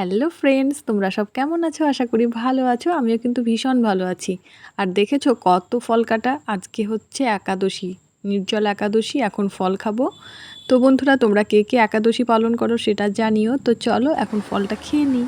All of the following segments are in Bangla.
হ্যালো ফ্রেন্ডস তোমরা সব কেমন আছো? আশা করি ভালো আছো। আমিও কিন্তু ভীষণ ভালো আছি। আর দেখেছ কত ফল কাটা? আজকে হচ্ছে একাদশী, নির্জল একাদশী, এখন ফল খাব। তো বন্ধুরা, তোমরা কে কে একাদশী পালন করো সেটা জানিও। তো চলো এখন ফলটা খেয়ে নিই।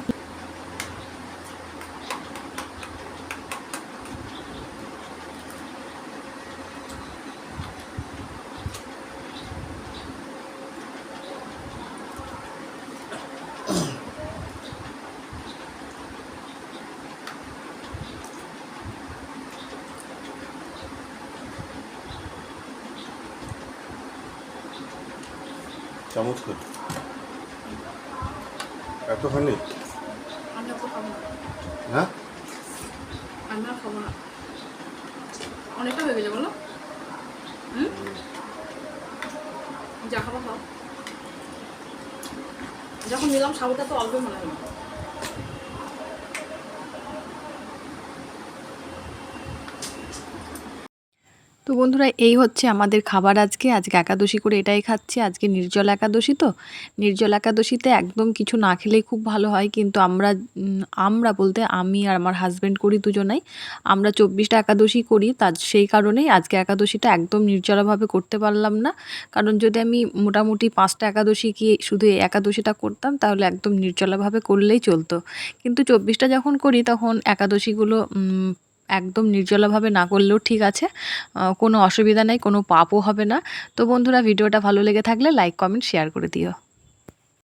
চামচ কর এতখানি হ্যাঁ? অনেকটা হয়ে গেছে বলো। হুম? যা খাব খাও। যখন নিলাম সাবুটা তো অল্প মনে হলো তো বন্ধুরা, এই হচ্ছে আমাদের খাবার আজকে। আজকে একাদশী করে এটাই খাচ্ছি। আজকে নির্জল একাদশী তো। নির্জল একাদশীতে একদম কিছু না খেলেই খুব ভালো হয়। কিন্তু আমরা আমরা বলতে আমি আর আমার হাজব্যান্ড করি দুজনাই। আমরা চব্বিশটা একাদশী করি। তার, সেই কারণেই আজকে একাদশীটা একদম নির্জলাভাবে করতে পারলাম না। কারণ যদি আমি মোটামুটি পাঁচটা একাদশী কি শুধু এই একাদশীটা করতাম, তাহলে একদম নির্জলাভাবে করলেই চলতো। কিন্তু চব্বিশটা যখন করি, তখন একাদশীগুলো একদম নির্জলাভাবে না করলেও ঠিক আছে। কোনো অসুবিধা নেই, কোনো পাপও হবে না। তো বন্ধুরা, ভিডিওটা ভালো লেগে থাকলে লাইক কমেন্ট শেয়ার করে দিও।